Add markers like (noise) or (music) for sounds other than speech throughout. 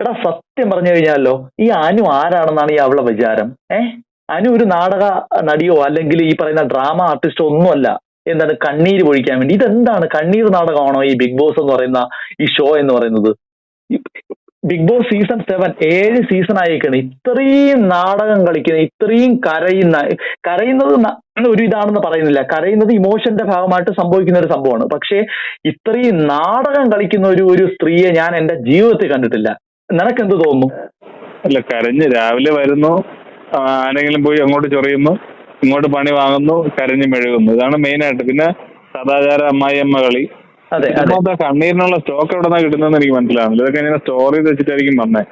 എടാ സത്യം പറഞ്ഞു കഴിഞ്ഞാലോ ഈ അനു ആരാണെന്നാണ് ഈ അവളെ വിചാരം? ഏഹ് അനു ഒരു നാടക നടിയോ അല്ലെങ്കിൽ ഈ പറയുന്ന ഡ്രാമ ആർട്ടിസ്റ്റോ ഒന്നുമല്ല എന്താണ് കണ്ണീര് പൊഴിക്കാൻ വേണ്ടി. ഇതെന്താണ് കണ്ണീർ നാടകമാണോ ഈ ബിഗ് ബോസ് എന്ന് പറയുന്ന ഈ ഷോ എന്ന് പറയുന്നത്? ബിഗ് ബോസ് സീസൺ സെവൻ ഏഴ് സീസൺ ആയേക്കാണ്. ഇത്രയും നാടകം കളിക്കുന്ന ഇത്രയും കരയുന്ന കരയുന്നത് ഒരു ഇതാണെന്ന് പറയുന്നില്ല. കരയുന്നത് ഇമോഷന്റെ ഭാഗമായിട്ട് സംഭവിക്കുന്ന ഒരു സംഭവമാണ്. പക്ഷേ ഇത്രയും നാടകം കളിക്കുന്ന ഒരു ഒരു സ്ത്രീയെ ഞാൻ എന്റെ ജീവിതത്തിൽ കണ്ടിട്ടില്ല. നിനക്കെന്ത് തോന്നുന്നു? അല്ല കരഞ്ഞ് രാവിലെ വരുന്നു. ആരെങ്കിലും പോയി അങ്ങോട്ട് ചൊറിയുന്നു. ഇങ്ങോട്ട് പണി വാങ്ങുന്നു കരഞ്ഞ് മെഴുകുന്നു. ഇതാണ് മെയിൻ ആയിട്ട്. പിന്നെ സദാചാര അമ്മായിയമ്മ കളി. കണ്ണീരിനുള്ള സ്റ്റോക്ക് എവിടെ നിന്നാണ് കിട്ടുന്നതെന്ന് എനിക്ക് മനസ്സിലാവുന്നില്ല. ഇതൊക്കെ ഇങ്ങനെ സ്റ്റോറി വെച്ചിട്ടായിരിക്കും വന്നേ.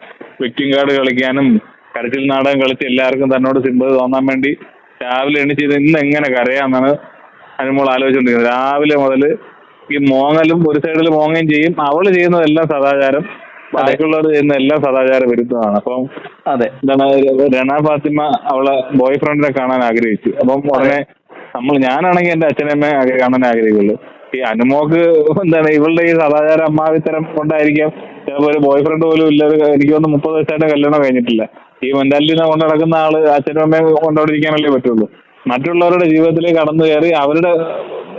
വിക്ടിംഗ് കാർഡ് കളിക്കാനും കരച്ചിൽ നാടകം കളിച്ച് എല്ലാവർക്കും തന്നോട് സിമ്പതി തോന്നാൻ വേണ്ടി രാവിലെ എണീച്ചത് ഇന്ന് എങ്ങനെ കരയാന്നാണ് അനുമോൾ ആലോചിച്ചുകൊണ്ടിരിക്കുന്നത്. രാവിലെ മുതൽ ഈ മോങ്ങലും ഒരു സൈഡിൽ മോങ്ങയും ചെയ്യും. അവൾ ചെയ്യുന്നതെല്ലാം സദാചാരം. ബാക്കിയുള്ളവർ ചെയ്യുന്ന എല്ലാം സദാചാര വിരുദ്ധമാണ്. അപ്പം അതെ. എന്താണ് രണ ഫാത്തിമ അവളെ ബോയ് ഫ്രണ്ടിനെ കാണാൻ ആഗ്രഹിച്ചു. അപ്പം ഉടനെ നമ്മൾ ഞാനാണെങ്കിൽ എന്റെ അച്ഛനമ്മയെ ആഗ്ര- കാണാൻ ആഗ്രഹിക്കുള്ളൂ. ഈ അനുമോക്ക് എന്താണ് ഇവളുടെ ഈ സദാചാര അമ്മാവിത്തരം കൊണ്ടായിരിക്കാം ചിലപ്പോ ഒരു ബോയ് ഫ്രണ്ട് പോലും ഇല്ല. എനിക്ക് തോന്നുന്നു മുപ്പത് വയസ്സായിട്ട് കല്യാണം കഴിഞ്ഞിട്ടില്ല. ഈ മെന്റാലിറ്റിനെ കൊണ്ട് നടക്കുന്ന ആൾ അച്ഛനും അമ്മയും കൊണ്ടോടിരിക്കാനല്ലേ പറ്റുള്ളൂ. മറ്റുള്ളവരുടെ ജീവിതത്തിലേക്ക് കടന്നു കയറി അവരുടെ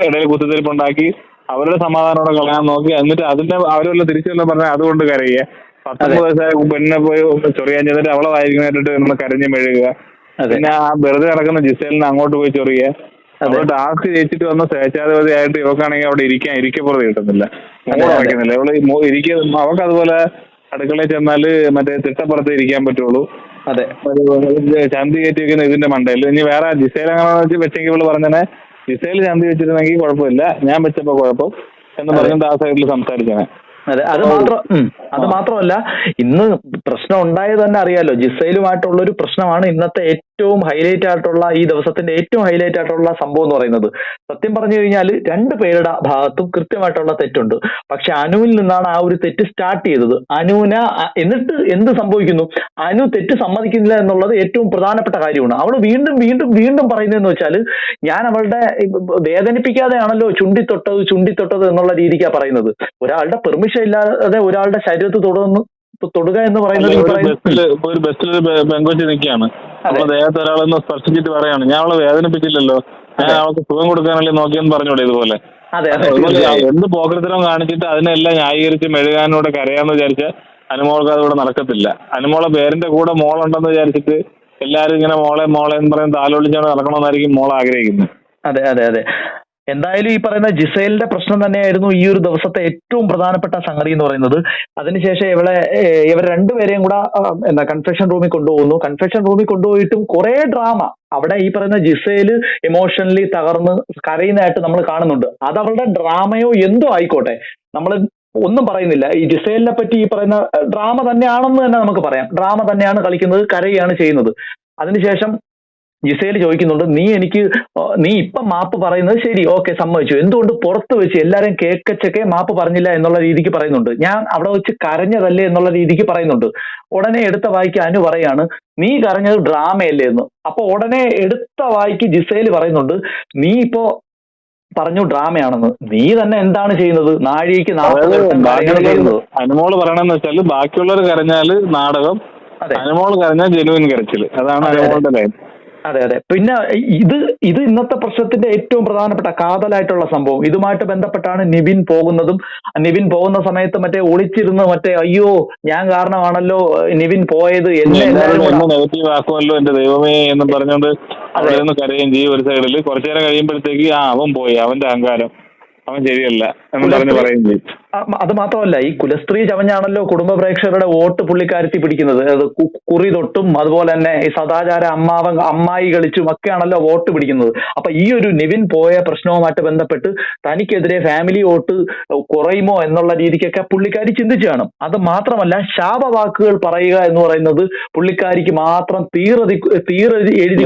ഇടയിൽ കുത്തിത്തിരിപ്പുണ്ടാക്കി അവരുടെ സമാധാനത്തോടെ കളയാൻ നോക്കി. എന്നിട്ട് അതിന്റെ അവരല്ല തിരിച്ചു വല്ല പറഞ്ഞാൽ അതുകൊണ്ട് കരയുക. പത്തൊമ്പത് വയസ്സായ പെണ്ണിനെ പോയി ചൊറിയാൻ ചെയ്തിട്ട് അവളെ വായിക്കുന്നതായിട്ട് നമ്മൾ കരഞ്ഞ് മെഴുകുക. പിന്നെ ആ വെറുതെ നടക്കുന്ന ജിസേലിനെ അങ്ങോട്ട് പോയി ചൊറിയുക. അവൾ ടാസ്ക് ജയിച്ചിട്ട് വന്ന സ്വേച്ഛാധിപതിയായിട്ട് ഇവക്കാണെങ്കിൽ അവിടെ ഇരിക്കാൻ ഇരിക്കപ്പുറത്ത് കിട്ടുന്നില്ല അവൾ ഈ ഇരിക്ക അവക്ക് അതുപോലെ അടുക്കളയിൽ ചെന്നാൽ മറ്റേ തിട്ടപ്പുറത്ത് ഇരിക്കാൻ പറ്റുള്ളൂ. അതെ. ചന്തി കയറ്റി വെക്കുന്ന ഇതിന്റെ മണ്ടയിൽ ഇനി വേറെ ജിസേൽ അങ്ങനെ വെച്ച് വെച്ചെങ്കിൽ ഇവൾ പറഞ്ഞനെ ജിസേൽ ചന്തി വെച്ചിരുന്നെങ്കിൽ കുഴപ്പമില്ല. ഞാൻ വെച്ചപ്പോ കുഴപ്പം. എന്ന്. പറഞ്ഞിട്ട് ആ സൈഡിൽ സംസാരിക്കണേ അതെ. അത് മാത്രം. അത് മാത്രമല്ല ഇന്ന് പ്രശ്നം ഉണ്ടായത് തന്നെ അറിയാലോ. ജിസയിലുമായിട്ടുള്ള ഒരു പ്രശ്നമാണ് ഇന്നത്തെ ഏറ്റവും ഹൈലൈറ്റ് ആയിട്ടുള്ള ഈ ദിവസത്തിന്റെ ഏറ്റവും ഹൈലൈറ്റ് ആയിട്ടുള്ള സംഭവം എന്ന് പറയുന്നത് സത്യം പറഞ്ഞു കഴിഞ്ഞാൽ രണ്ട് പേരുടെ ഭാഗത്തും കൃത്യമായിട്ടുള്ള തെറ്റുണ്ട്. പക്ഷെ അനുവിൽ നിന്നാണ് ആ ഒരു തെറ്റ് സ്റ്റാർട്ട് ചെയ്തത്. അനുവിന് എന്നിട്ട് എന്ത് സംഭവിക്കുന്നു? അനു തെറ്റ് സമ്മതിക്കുന്നില്ല എന്നുള്ളത് ഏറ്റവും പ്രധാനപ്പെട്ട കാര്യമാണ്. അവൾ വീണ്ടും വീണ്ടും വീണ്ടും പറയുന്നതെന്ന് വെച്ചാൽ ഞാൻ അവളുടെ വേദനിപ്പിക്കാതെയാണല്ലോ ചുണ്ടിത്തൊട്ടത് ചുണ്ടിത്തൊട്ടത് എന്നുള്ള രീതിക്കാണ് പറയുന്നത്. ഒരാളുടെ പെർമിഷൻ ഇല്ലാതെ ഒരാളുടെ ശരീരത്ത് തൊടുന്നു തൊടുക എന്ന് പറയുന്നത് ഒരു ബസ്സിൽ ഒരു പെങ്കൊച്ച് നിൽക്കുകയാണ് അവളെ ദേഹത്ത് ഒരാളൊന്ന് സ്പർശിച്ചിട്ട് പറയാണ് ഞാൻ അവളെ വേദനിപ്പിച്ചില്ലല്ലോ. ഞാൻ അവൾക്ക് സുഖം കൊടുക്കാനല്ലേ നോക്കിയെന്ന് പറഞ്ഞൂടെ ഇതുപോലെ. എന്ത് പോക്കരത്തരം കാണിച്ചിട്ട് അതിനെല്ലാം ന്യായീകരിച്ച് മെഴുകാനൂടെ കരയാന്ന് വിചാരിച്ച അനുമോൾക്ക് അതിവിടെ നടക്കത്തില്ല. അനുമോളെ പേരിന്റെ കൂടെ മോളുണ്ടെന്ന് വിചാരിച്ചിട്ട് എല്ലാരും ഇങ്ങനെ മോളെ മോളെ എന്ന് പറയുന്ന താലോളിച്ചാണ് നടക്കണമെന്നായിരിക്കും മോൾ ആഗ്രഹിക്കുന്നത്. അതെ അതെ അതെ. എന്തായാലും ഈ പറയുന്ന ജിസൈലിന്റെ പ്രശ്നം തന്നെയായിരുന്നു ഈ ഒരു ദിവസത്തെ ഏറ്റവും പ്രധാനപ്പെട്ട സംഗതി എന്ന് പറയുന്നത്. അതിനുശേഷം ഇവളെ ഇവർ രണ്ടുപേരെയും കൂടെ എന്താ കൺഫെഷൻ റൂമിൽ കൊണ്ടുപോകുന്നു. കൺഫെഷൻ റൂമിൽ കൊണ്ടുപോയിട്ടും കുറെ ഡ്രാമ അവിടെ ഈ പറയുന്ന ജിസേൽ ഇമോഷണലി തകർന്ന് കരയുന്നതായിട്ട് നമ്മൾ കാണുന്നുണ്ട്. അത് അവളുടെ ഡ്രാമയോ എന്തോ ആയിക്കോട്ടെ. നമ്മൾ ഒന്നും പറയുന്നില്ല. ഈ ജിസേലിനെ പറ്റി ഈ പറയുന്ന ഡ്രാമ തന്നെയാണെന്ന് തന്നെ നമുക്ക് പറയാം. ഡ്രാമ തന്നെയാണ് കളിക്കുന്നത് കരയാണ് ചെയ്യുന്നത്. അതിനുശേഷം ജിസേൽ ചോദിക്കുന്നുണ്ട് നീ എനിക്ക് നീ ഇപ്പം മാപ്പ് പറയുന്നത് ശരി ഓക്കെ സമ്മതിച്ചു. എന്തുകൊണ്ട് പുറത്ത് വെച്ച് എല്ലാരും കേക്കച്ചൊക്കെ മാപ്പ് പറഞ്ഞില്ല എന്നുള്ള രീതിക്ക് പറയുന്നുണ്ട്? ഞാൻ അവിടെ വെച്ച് കരഞ്ഞതല്ലേ എന്നുള്ള രീതിക്ക് പറയുന്നുണ്ട്. ഉടനെ എടുത്ത വായിക്ക് അനു പറയാണ് നീ കരഞ്ഞത് ഡ്രാമയല്ലേ എന്ന്. അപ്പൊ ഉടനെ എടുത്ത വായിക്ക് ജിസേൽ പറയുന്നുണ്ട് നീ ഇപ്പോ പറഞ്ഞു ഡ്രാമയാണെന്ന്. നീ തന്നെ എന്താണ് ചെയ്യുന്നത്? നാഴിക്ക് അനുമോൾ പറയണെന്ന് വെച്ചാൽ ബാക്കിയുള്ളവർ കരഞ്ഞാൽ നാടകം അതെ. അനുമോൾ കരഞ്ഞാൽ ജനുവിൻ കരച്ചിൽ. അതാണ് അതെ, അതെ. അനുമോളുടെ ലൈൻ. അതെ അതെ. പിന്നെ ഇത് ഇത് ഇന്നത്തെ പ്രശ്നത്തിന്റെ ഏറ്റവും പ്രധാനപ്പെട്ട കാതലായിട്ടുള്ള സംഭവം. ഇതുമായിട്ട് ബന്ധപ്പെട്ടാണ് നിവിൻ പോകുന്നതും നിവിൻ പോകുന്ന സമയത്ത് മറ്റേ ഒളിച്ചിരുന്ന് മറ്റേ അയ്യോ ഞാൻ കാരണമാണല്ലോ നിവിൻ പോയത് എന്നെ നെഗറ്റീവ് ആക്കുമല്ലോ എന്റെ ദൈവമേ എന്ന് പറഞ്ഞുകൊണ്ട് അവിടെ നിന്ന് കരയുകയും ചെയ്യും ഒരു സൈഡിൽ കുറച്ചു നേരം കഴിയുമ്പോഴത്തേക്ക് ആ അവൻ പോയി അവന്റെ അഹങ്കാരം. അവൻ ശരിയല്ല എന്ന് പറഞ്ഞ് പറയുകയും ചെയ്യും അത് മാത്രമല്ല ഈ കുലസ്ത്രീ ചവഞ്ഞാണല്ലോ കുടുംബ പ്രേക്ഷകരുടെ വോട്ട് പുള്ളിക്കാരത്തി പിടിക്കുന്നത്. അത് കുറി തൊട്ടും അതുപോലെ തന്നെ ഈ സദാചാര അമ്മാവൻ അമ്മായി കളിച്ചും ഒക്കെയാണല്ലോ വോട്ട് പിടിക്കുന്നത്. അപ്പൊ ഈ ഒരു നിവിൻ പോയ പ്രശ്നവുമായിട്ട് ബന്ധപ്പെട്ട് തനിക്കെതിരെ ഫാമിലി വോട്ട് കുറയുമോ എന്നുള്ള രീതിക്കൊക്കെ പുള്ളിക്കാരി ചിന്തിച്ചു കാണും. അത് മാത്രമല്ല ശാപവാക്കുകൾ പറയുക എന്ന് പറയുന്നത് പുള്ളിക്കാരിക്ക് മാത്രം തീറതി തീറെഴുതി എഴുതി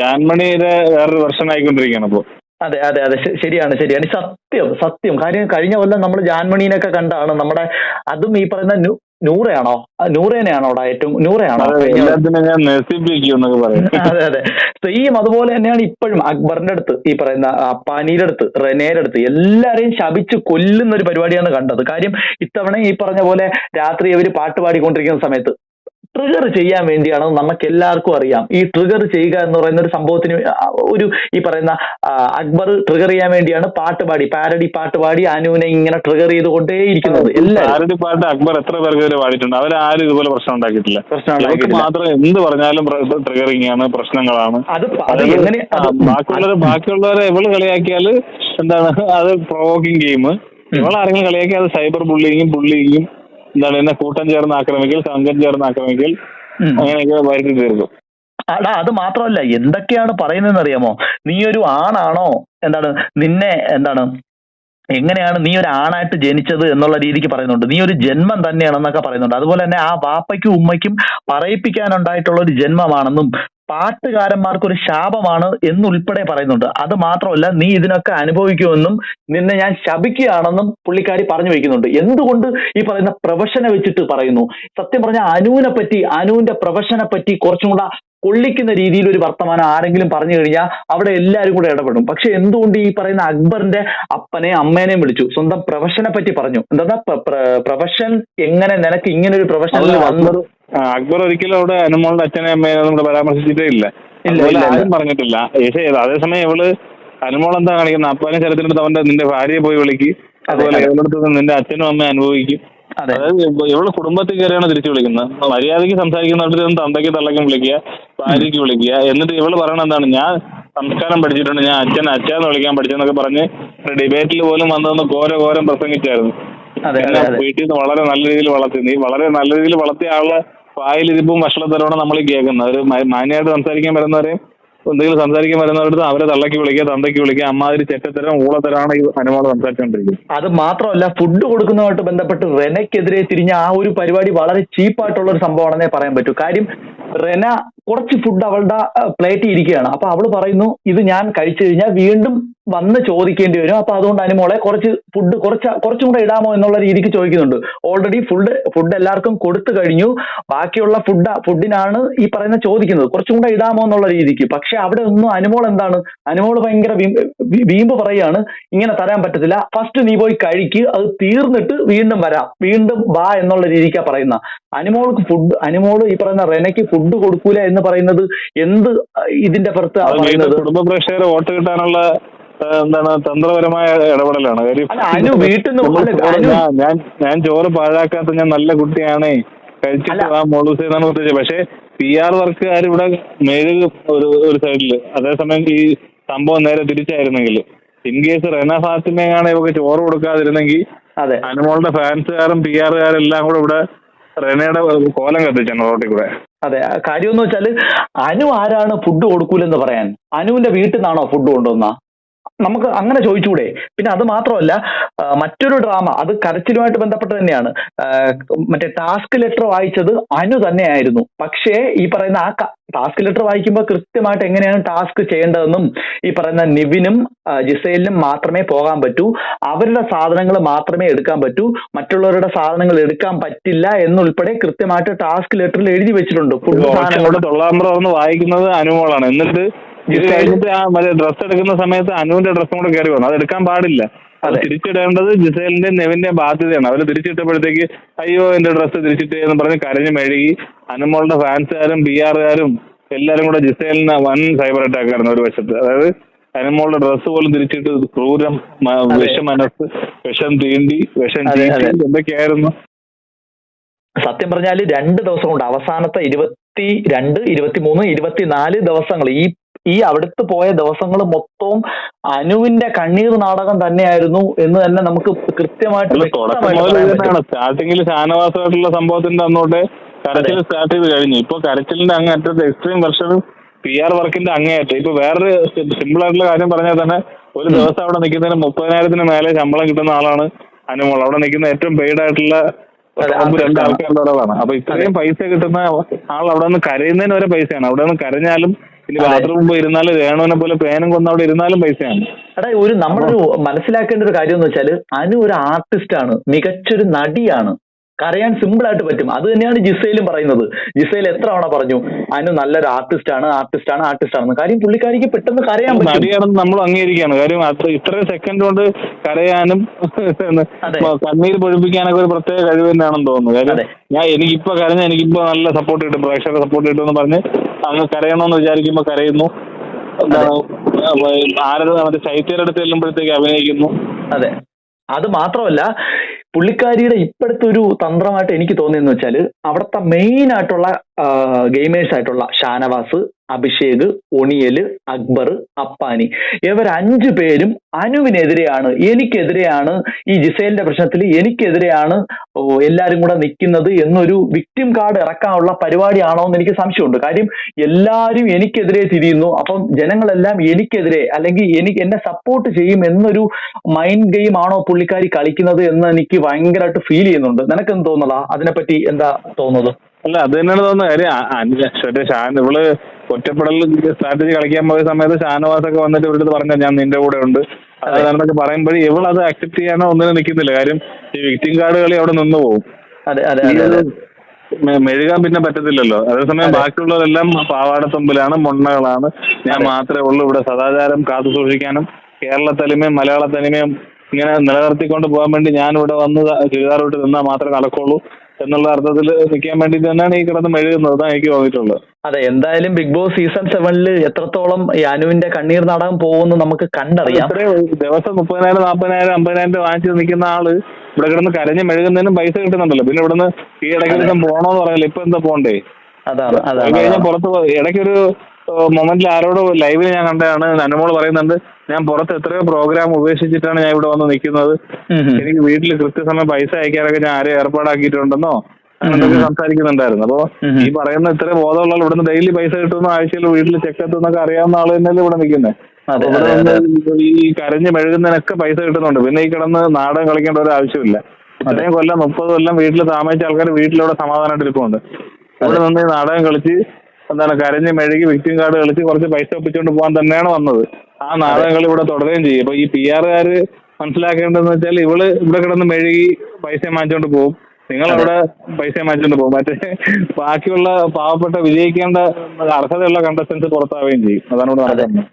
ജാൻമണിയുടെ വേറൊരു വെർഷൻ ആയിക്കൊണ്ടിരിക്കുകയാണ് ഇപ്പൊ അതെ അതെ അതെ. ശരിയാണ് ശരിയാണ്. സത്യം സത്യം. കാര്യം കഴിഞ്ഞ കൊല്ലം നമ്മൾ ജാൻമണീനൊക്കെ കണ്ടാണ് നമ്മുടെ അതും ഈ പറയുന്ന നൂറയാണോ? നൂറേനെയാണോ അവിടെ ഏറ്റവും നൂറയാണോ? (laughs) അതെ അതെ സെയിം അതുപോലെ തന്നെയാണ് ഇപ്പോഴും അക്ബറിന്റെ അടുത്ത് ഈ പറയുന്ന അപ്പാനിയുടെ അടുത്ത് റെനയുടെ അടുത്ത്. എല്ലാരെയും ശപിച്ച് കൊല്ലുന്ന ഒരു പരിപാടിയാണ് കണ്ടത്. കാര്യം ഇത്തവണ ഈ പറഞ്ഞ പോലെ രാത്രി അവർ പാട്ട് പാടിക്കൊണ്ടിരിക്കുന്ന സമയത്ത് ട്രിഗർ ചെയ്യാൻ വേണ്ടിയാണ് നമുക്ക് എല്ലാവർക്കും അറിയാം. ഈ ട്രിഗർ ചെയ്യുക എന്ന് പറയുന്ന ഒരു സംഭവത്തിന് ഒരു ഈ പറയുന്ന അക്ബർ ട്രിഗർ ചെയ്യാൻ വേണ്ടിയാണ് പാട്ട് പാടി പാരഡി പാട്ട് പാടി അനുവിനെ ഇങ്ങനെ ട്രിഗർ ചെയ്തുകൊണ്ടേ ഇരിക്കുന്നത് പാരഡി പാട്ട് അക്ബർ എത്ര പേർക്ക് വരെ പാടിയിട്ടുണ്ട്? അവരാരും ഇതുപോലെ പ്രശ്നം ഉണ്ടാക്കിയിട്ടില്ല. പ്രശ്നം മാത്രം എന്ത് പറഞ്ഞാലും ട്രിഗറിങ് ആണ് പ്രശ്നങ്ങളാണ്. അത് എങ്ങനെ ബാക്കിയുള്ളവരെ ബാക്കിയുള്ളവരെ കളിയാക്കിയാൽ എന്താണ്? അത് പ്രൊവോക്കിംഗ് ഗെയിം ഇവളാരെങ്കിലും കളിയാക്കി അത് സൈബർ ബുള്ളിങ്ങും ബുള്ളിങ്ങും എന്താണ് എന്നെ കൂട്ടം ചേർന്ന് ആക്രമിക്കൽ സംഘം ചേർന്ന് ആക്രമിക്കൽ അങ്ങനെയൊക്കെ വരുത്തി തീർക്കും അടാ അത് മാത്രമല്ല എന്തൊക്കെയാണ് പറയുന്നതെന്ന് അറിയാമോ നീ ഒരു ആണാണോ? എന്താണ് നിന്നെ എന്താണ് എങ്ങനെയാണ് നീ ഒരു ആണായിട്ട് ജനിച്ചത് എന്നുള്ള രീതിക്ക് പറയുന്നുണ്ട്. നീ ഒരു ജന്മം തന്നെയാണെന്നൊക്കെ പറയുന്നുണ്ട്. അതുപോലെ തന്നെ ആ വാപ്പയ്ക്കും ഉമ്മയ്ക്കും പറയിപ്പിക്കാനുണ്ടായിട്ടുള്ള ഒരു ജന്മമാണെന്നും പാട്ടുകാരന്മാർക്ക് ഒരു ശാപമാണ് എന്നുൾപ്പെടെ പറയുന്നുണ്ട്. അത് മാത്രമല്ല നീ ഇതിനൊക്കെ അനുഭവിക്കുമെന്നും നിന്നെ ഞാൻ ശപിക്കുകയാണെന്നും പുള്ളിക്കാരി പറഞ്ഞു വെക്കുന്നുണ്ട്. എന്തുകൊണ്ട് ഈ പറയുന്ന പ്രൊഫഷനെ വെച്ചിട്ട് പറയുന്നു? സത്യം പറഞ്ഞ അനുവിനെ പറ്റി അനുവിന്റെ പ്രൊഫഷനെ പറ്റി കുറച്ചും കൂടെ കൊള്ളിക്കുന്ന രീതിയിൽ ഒരു വർത്തമാനം ആരെങ്കിലും പറഞ്ഞു കഴിഞ്ഞാൽ അവിടെ എല്ലാവരും കൂടെ ഇടപെടും. പക്ഷെ എന്തുകൊണ്ട് ഈ പറയുന്ന അക്ബറിന്റെ അപ്പനെ അമ്മേനെയും വിളിച്ചു? സ്വന്തം പ്രൊഫഷനെ പറ്റി പറഞ്ഞു. എന്താ പ്രൊഫഷൻ എങ്ങനെ നിനക്ക് ഇങ്ങനെ ഒരു പ്രൊഫഷനിൽ അല്ല, വന്നു അക്ബർ ഒരിക്കലും അവിടെ അനുമോളുടെ അച്ഛനെ അമ്മയെ നമ്മൾ പരാമർശിച്ചിട്ടേ ഇല്ല. ആരും പറഞ്ഞിട്ടില്ല. പക്ഷേ അതേസമയം ഇവൾ അനുമോൾ എന്താ കാണിക്കുന്നത് അപ്പാനെ ചരിത്രത്തിൽ അവന്റെ നിന്റെ ഭാര്യയെ പോയി വിളിക്ക്. അതുപോലെ അതെ. നിന്റെ അച്ഛനും അമ്മയും അനുഭവിക്കും. അതായത് ഇവ- ഇവൾ കുടുംബത്തിൽ കയറിയാണ് തിരിച്ചു വിളിക്കുന്നത്. മര്യാദയ്ക്ക് സംസാരിക്കുന്നിടത്ത് തന്തയ്ക്ക് തള്ളയ്ക്കും വിളിക്കുക ഭാര്യയ്ക്ക് വിളിക്കുക. എന്നിട്ട് ഇവൾ പറയണത് എന്താണ്? ഞാൻ സംസ്കാരം പഠിച്ചിട്ടുണ്ട്. ഞാൻ അച്ഛൻ അച്ഛാന്ന് വിളിക്കാൻ പഠിച്ചെന്നൊക്കെ പറഞ്ഞ് ഡിബേറ്റിൽ പോലും വന്നതെന്ന് ഘോര ഘോരം പ്രസംഗിച്ചായിരുന്നു. വീട്ടിൽ നിന്ന് വളരെ നല്ല രീതിയിൽ വളർത്തി. നീ വളരെ നല്ല രീതിയിൽ വളർത്തിയ ആളെ വായിലിരിപ്പും ഭക്ഷണത്തരമാണ് നമ്മൾ കേൾക്കുന്നത്. ഒരു മാന്യമായിട്ട് സംസാരിക്കാൻ വരുന്നവരെയും എന്തെങ്കിലും സംസാരിക്കാൻ വരുന്നവരടുത്ത് അവരെ തള്ളക്കി വിളിക്കുക തന്തയ്ക്ക് വിളിക്കുക അമ്മാതിരി ചെറ്റത്തരം ഊളത്തരമാണ് ഈ അനുമോൾ സംസാരിച്ചുകൊണ്ടിരിക്കുന്നത്. അത് മാത്രമല്ല ഫുഡ് കൊടുക്കുന്നതുമായിട്ട് ബന്ധപ്പെട്ട് റെനയ്ക്കെതിരെ തിരിഞ്ഞ ആ ഒരു പരിപാടി വളരെ ചീപ്പായിട്ടുള്ള ഒരു സംഭവമാണെന്നേ പറയാൻ പറ്റൂ. കാര്യം റെന കുറച്ച് ഫുഡ് അവളുടെ പ്ലേറ്റിൽ ഇരിക്കുകയാണ്. അപ്പൊ അവൾ പറയുന്നു ഇത് ഞാൻ കഴിച്ചു കഴിഞ്ഞാൽ വീണ്ടും വന്ന് ചോദിക്കേണ്ടി വരും. അപ്പൊ അതുകൊണ്ട് അനുമോളെ കുറച്ച് ഫുഡ് കുറച്ച് കുറച്ചും കൂടെ ഇടാമോ എന്നുള്ള രീതിക്ക് ചോദിക്കുന്നുണ്ട്. ഓൾറെഡി ഫുഡ് ഫുഡ് എല്ലാവർക്കും കൊടുത്തു കഴിഞ്ഞു. ബാക്കിയുള്ള ഫുഡ് ഫുഡിനാണ് ഈ പറയുന്ന ചോദിക്കുന്നത്. കുറച്ചും കൂടെ ഇടാമോ എന്നുള്ള രീതിക്ക്. പക്ഷെ അവിടെ ഒന്നും അനുമോൾ എന്താണ്? അനുമോൾ ഭയങ്കര വീമ്പ് പറയാണ് ഇങ്ങനെ തരാൻ പറ്റത്തില്ല. ഫസ്റ്റ് നീ പോയി കഴിക്ക്. അത് തീർന്നിട്ട് വീണ്ടും വരാം. വീണ്ടും വാ എന്നുള്ള രീതിക്കാ പറയുന്ന. അനുമോൾക്ക് ഫുഡ് അനുമോൾ ഈ പറയുന്ന റെനയ്ക്ക് ഫുഡ് കൊടുക്കൂല എന്ന് പറയുന്നത് എന്ത് ഇതിന്റെ പുറത്ത് കുടുംബ പ്രേക്ഷകരെ വോട്ട് കിട്ടാനുള്ള എന്താണ് തന്ത്രപരമായ ഇടപെടലാണ്. കാര്യം ഞാൻ- ഞാൻ ചോറ് പാഴാക്കാത്ത ഞാൻ നല്ല കുട്ടിയാണേ. കഴിച്ചിട്ട്. ആ മോളൂസ് എന്നാണ് ഉദ്ദേശിച്ചത് പക്ഷെ പി ആർ വർക്കുകാർ ഇവിടെ മെഴുക് ഒരു ഒരു സൈഡിൽ അതേസമയം ഈ സംഭവം നേരെ തിരിച്ചായിരുന്നെങ്കിൽ ഇൻ കേസ് റെന ഫാത്തിമയാണ് ഇവക്ക് ചോറ് കൊടുക്കാതിരുന്നെങ്കിൽ അതെ. അനുമോളുടെ ഫാൻസുകാരും പി ആറുകാരും എല്ലാം കൂടെ ഇവിടെ റെനയുടെ കോലം കത്തിച്ചാണ് റോട്ടിൽ കൂടെ. അതെ കാര്യം എന്ന് വെച്ചാൽ അനു ആരാണ് ഫുഡ് കൊടുക്കൂലെന്ന് പറയാൻ? അനുവിന്റെ വീട്ടിൽ നിന്നാണോ ഫുഡ് കൊണ്ടുവന്ന? നമുക്ക് അങ്ങനെ ചോദിച്ചുകൂടെ പിന്നെ അത് മാത്രമല്ല മറ്റൊരു ഡ്രാമ അത് കരച്ചിലുമായിട്ട് ബന്ധപ്പെട്ട് തന്നെയാണ്. മറ്റേ ടാസ്ക് ലെറ്റർ വായിച്ചത് അനു തന്നെയായിരുന്നു. പക്ഷേ ഈ പറയുന്ന ആ ടാസ്ക് ലെറ്റർ വായിക്കുമ്പോൾ കൃത്യമായിട്ട് എങ്ങനെയാണ് ടാസ്ക് ചെയ്യേണ്ടതെന്നും ഈ പറയുന്ന നിവിനും ജിസൈലിനും മാത്രമേ പോകാൻ പറ്റൂ. അവരുടെ സാധനങ്ങൾ മാത്രമേ എടുക്കാൻ പറ്റൂ. മറ്റുള്ളവരുടെ സാധനങ്ങൾ എടുക്കാൻ പറ്റില്ല എന്നുൾപ്പെടെ കൃത്യമായിട്ട് ടാസ്ക് ലെറ്ററിൽ എഴുതി വെച്ചിട്ടുണ്ട്. ഫുഡ് സാധനങ്ങൾ. വായിക്കുന്നത് അനുമോളാണ്. എന്നിട്ട് കഴിഞ്ഞിട്ട് ആ മറ്റേ ഡ്രസ്സ് എടുക്കുന്ന സമയത്ത് അനുവിന്റെ ഡ്രസ്സും കൂടെ കയറി വന്നു. അത് എടുക്കാൻ പാടില്ല. അത്. തിരിച്ചിടേണ്ടത് ജിസേലിന്റെ നെവിന്റെ ബാധ്യതയാണ്. അവർ തിരിച്ചിട്ടപ്പോഴത്തേക്ക് അയ്യോ എന്റെ ഡ്രസ്സ് തിരിച്ചിട്ടേ എന്ന് പറഞ്ഞ് കരഞ്ഞു മെഴുകി അനുമോളുടെ ഫാൻസുകാരും ബി ആറുകാരും എല്ലാരും കൂടെ ജിസേലിന് വൻ സൈബർ അറ്റാക്ക് ആയിരുന്നു ഒരു വശത്ത്. അതായത് അനുമോളുടെ ഡ്രസ്സ് പോലും തിരിച്ചിട്ട് ക്രൂരം വിഷം മനസ്സ് വിഷമനസ് വിഷം തീണ്ടി വിഷം എന്തൊക്കെയായിരുന്നു? സത്യം പറഞ്ഞാൽ രണ്ട് ദിവസം കൊണ്ട് അവസാനത്തെ ഇരുപത്തി രണ്ട് ഇരുപത്തി മൂന്ന് ഇരുപത്തിനാല് ദിവസങ്ങൾ ഈ ഈ അവിടുത്തെ പോയ ദിവസങ്ങൾ മൊത്തവും അനുവിന്റെ കണ്ണീർ നാടകം തന്നെയായിരുന്നു എന്ന് തന്നെ നമുക്ക് കൃത്യമായിട്ട് സ്റ്റാർട്ടിങ്ങിൽ ഷാനവാസമായിട്ടുള്ള സംഭവത്തിന്റെ അന്നോട്ട് കരച്ചിൽ സ്റ്റാർട്ട് ചെയ്ത് കഴിഞ്ഞു. ഇപ്പൊ കരച്ചിലിന്റെ അങ്ങ് അറ്റത്ത് എക്സ്ട്രീം വെർഷനും പി ആർ വർക്കിന്റെ അങ്ങേയറ്റം ഇപ്പൊ വേറൊരു സിമ്പിൾ ആയിട്ടുള്ള കാര്യം പറഞ്ഞാൽ തന്നെ ഒരു ദിവസം അവിടെ നിൽക്കുന്നതിന് മുപ്പതിനായിരത്തിന് മേലെ ശമ്പളം കിട്ടുന്ന ആളാണ് അനുമോൾ. അവിടെ നിൽക്കുന്ന ഏറ്റവും പെയ്ഡ് ആയിട്ടുള്ള രണ്ട്. ആൾക്കാരുടെ ഒരാളാണ്. അപ്പൊ ഇത്രയും പൈസ കിട്ടുന്ന ആൾ അവിടെ നിന്ന് കരയുന്നതിന് വരെ പൈസയാണ്. അവിടെ നിന്ന് കരഞ്ഞാലും ഇനി ബാത്റൂം ഇരുന്നാലും രേണുവിനെ പോലെ പേനും കൊന്ന് അവിടെ ഇരുന്നാലും പൈസയാണ്. എടാ ഒരു നമ്മളൊരു മനസ്സിലാക്കേണ്ട ഒരു കാര്യം എന്ന് വെച്ചാൽ അനു ഒരു ആർട്ടിസ്റ്റ് ആണ് മികച്ചൊരു നടിയാണ്. കരയാൻ സിമ്പിൾ ആയിട്ട് പറ്റും. അത് തന്നെയാണ് ജിസയിലും പറയുന്നത്. ജിസയിൽ എത്ര തവണ പറഞ്ഞു അനു നല്ലൊരു ആർട്ടിസ്റ്റ് ആണ് ആർട്ടിസ്റ്റ് ആണ് ആർട്ടിസ്റ്റ് ആണെന്ന് കാര്യം പുള്ളിക്കാരിക്ക് പെട്ടെന്ന് കരയാൻ പറ്റും. നമ്മൾ അംഗീകരിക്കുകയാണ്. കാര്യം ഇത്രയും സെക്കൻഡ് കൊണ്ട് കരയാനും കണ്ണീർ കണ്ണീര് പൊഴിപ്പിക്കാനൊക്കെ ഒരു പ്രത്യേക കഴിവ് തന്നെയാണെന്ന് തോന്നുന്നു. കാര്യം. ഞാൻ എനിക്കിപ്പോ കരഞ്ഞ എനിക്കിപ്പോ നല്ല സപ്പോർട്ട് കിട്ടും. പ്രേക്ഷകരുടെ സപ്പോർട്ട് കിട്ടും എന്ന് പറഞ്ഞ് അങ്ങ് കരയണമെന്ന് വിചാരിക്കുമ്പോ കരയുന്നു. എന്താണ് ആരുടെ മറ്റേ ശൈത്യരുടെ അടുത്ത് ചെല്ലുമ്പോഴത്തേക്ക് അഭിനയിക്കുന്നു. അതെ. അത് മാത്രമല്ല പുള്ളിക്കാരിയുടെ ഇപ്പോഴത്തെ ഒരു തന്ത്രമായിട്ട് എനിക്ക് തോന്നിയെന്ന് വെച്ചാൽ അവിടുത്തെ മെയിൻ ആയിട്ടുള്ള ഗെയിമേഴ്സ് ആയിട്ടുള്ള ഷാനവാസ് അഭിഷേക് ഒണിയൽ അക്ബർ അപ്പാനി ഇവർ അഞ്ചു പേരും അനുവിനെതിരെയാണ്. എനിക്കെതിരെയാണ് ഈ ജിസേലിന്റെ പ്രശ്നത്തിൽ എനിക്കെതിരെയാണ് എല്ലാരും കൂടെ നിൽക്കുന്നത് എന്നൊരു വിക്ടിം കാർഡ് ഇറക്കാനുള്ള പരിപാടിയാണോ എന്ന് എനിക്ക് സംശയമുണ്ട്. കാര്യം എല്ലാരും എനിക്കെതിരെ തിരിയുന്നു. അപ്പം ജനങ്ങളെല്ലാം എനിക്കെതിരെ അല്ലെങ്കിൽ എനിക്ക് എന്നെ സപ്പോർട്ട് ചെയ്യും എന്നൊരു മൈൻഡ് ഗെയിം ആണോ പുള്ളിക്കാരി കളിക്കുന്നത് എന്ന് എനിക്ക് ഭയങ്കരമായിട്ട് ഫീൽ ചെയ്യുന്നുണ്ട്. നിനക്ക് എന്ത് തോന്നുന്നതാ അതിനെപ്പറ്റി എന്താ തോന്നുന്നത്? അല്ല അത് തന്നെയാണ് തോന്നുന്നത്. കാര്യം ഷാൻ ഇവൾ ഒറ്റപ്പെടൽ സ്ട്രാറ്റജി കളിക്കാൻ പോയ സമയത്ത് ഷാനവാസൊക്കെ വന്നിട്ട് ഇവരുടെ പറഞ്ഞ ഞാൻ നിന്റെ കൂടെ ഉണ്ട്. അതാണെന്നൊക്കെ പറയുമ്പോഴേ ഇവൾ അത് അക്സെപ്റ്റ് ചെയ്യാനോ ഒന്നിനും നിൽക്കുന്നില്ല. കാര്യം ഈ വിക്ടിം കാർഡ് കളി അവിടെ നിന്ന് പോകും മെഴുകാൻ പിന്നെ പറ്റത്തില്ലല്ലോ. അതേസമയം അതെ. ബാക്കിയുള്ളവരെല്ലാം പാവാടത്തുമ്പിലാണ് മൊണ്ണകളാണ്. ഞാൻ മാത്രമേ ഉള്ളൂ ഇവിടെ സദാചാരം കാത്തു സൂക്ഷിക്കാനും. കേരള തനിമയും മലയാള തനിമയും ഇങ്ങനെ നിലനിർത്തിക്കൊണ്ട് പോകാൻ വേണ്ടി ഞാൻ ഇവിടെ വന്ന് ചുരിദാർ വിട്ട് നിന്നാൽ മാത്രമേ നടക്കുള്ളൂ. എന്നുള്ള അർത്ഥത്തിൽ നിൽക്കാൻ വേണ്ടി തന്നെയാണ് ഈ കിടന്ന് മെഴുകുന്നത്. അതാണ് എനിക്ക് തോന്നിയിട്ടുള്ളത്. അതെ എന്തായാലും ബിഗ് ബോസ് സീസൺ സെവനിൽ എത്രത്തോളം ഈ അനുവിന്റെ കണ്ണീർ നാടകം പോകുമെന്ന് നമുക്ക് കണ്ടറിയാം. ദിവസം മുപ്പതിനായിരം നാൽപ്പതിനായിരം അമ്പതിനായിരം രൂപ വാങ്ങിച്ച് നിൽക്കുന്ന ആൾ ഇവിടെ കിടന്ന് കരഞ്ഞ് മെഴുകുന്നതിനും പൈസ കിട്ടുന്നുണ്ടല്ലോ. പിന്നെ ഇവിടുന്ന് ഈ ഇടയ്ക്ക് പോണോന്ന് പറയല്ലോ ഇപ്പൊ എന്താ പോണ്ടേ? അതാണ് അതാണ് പുറത്ത് ഇടയ്ക്കൊരു മൊമെന്റിൽ ആരോട് ലൈവിൽ ഞാൻ കണ്ടതാണ്. നനമോൾ പറയുന്നുണ്ട് ഞാൻ പുറത്ത് എത്രയോ പ്രോഗ്രാം ഉപേക്ഷിച്ചിട്ടാണ് ഞാൻ ഇവിടെ വന്ന് നിൽക്കുന്നത്. എനിക്ക് വീട്ടിൽ കൃത്യസമയം പൈസ അയക്കാനൊക്കെ ഞാൻ ആരെയും ഏർപ്പാടാക്കിയിട്ടുണ്ടെന്നോ? സംസാരിക്കുന്നുണ്ടായിരുന്നു. അപ്പോ ഈ പറയുന്ന ഇത്ര ബോധമുള്ള ഇവിടുന്ന് ഡെയിലി പൈസ കിട്ടുന്ന ആഴ്ചയിൽ വീട്ടിൽ ചെക്ക് എത്തുന്നൊക്കെ അറിയാവുന്ന ആൾ തന്നെയല്ലേ ഇവിടെ നിൽക്കുന്നത് ഈ കരഞ്ഞ് മെഴുകുന്നതിനൊക്കെ പൈസ കിട്ടുന്നുണ്ട്. പിന്നെ ഈ കിടന്ന് നാടകം കളിക്കേണ്ട ഒരു ആവശ്യമില്ല. ഇത്രയും കൊല്ലം മുപ്പത് കൊല്ലം വീട്ടിൽ താമസിച്ച ആൾക്കാർ വീട്ടിലൂടെ സമാധാനമായിട്ട് ഇരിപ്പുണ്ട് ഇവിടെ നിന്ന് നാടകം കളിച്ച് എന്താണ് കരഞ്ഞ് മെഴുകി വിക്ടിം കാർഡ് കളിച്ച് കുറച്ച് പൈസ ഒപ്പിച്ചുകൊണ്ട് പോകാൻ തന്നെയാണ് വന്നത്. ആ നാടകങ്ങൾ ഇവിടെ തുടരുകയും ചെയ്യും. അപ്പൊ ഈ പി ആറുകാര് മനസ്സിലാക്കേണ്ടതെന്ന് വെച്ചാൽ ഇവൾ ഇവിടെ കിടന്ന് മെഴുകി പൈസ മാറ്റിക്കൊണ്ട് പോകും നിങ്ങൾ അവിടെ പൈസ മാറ്റിക്കൊണ്ട് പോകും മറ്റേ ബാക്കിയുള്ള പാവപ്പെട്ട വിജയിക്കേണ്ട അർഹതയുള്ള കണ്ടസ്റ്റൻസ് പുറത്താവുകയും ചെയ്യും. അതാണ് ഇവിടെ നടക്കുന്നത്.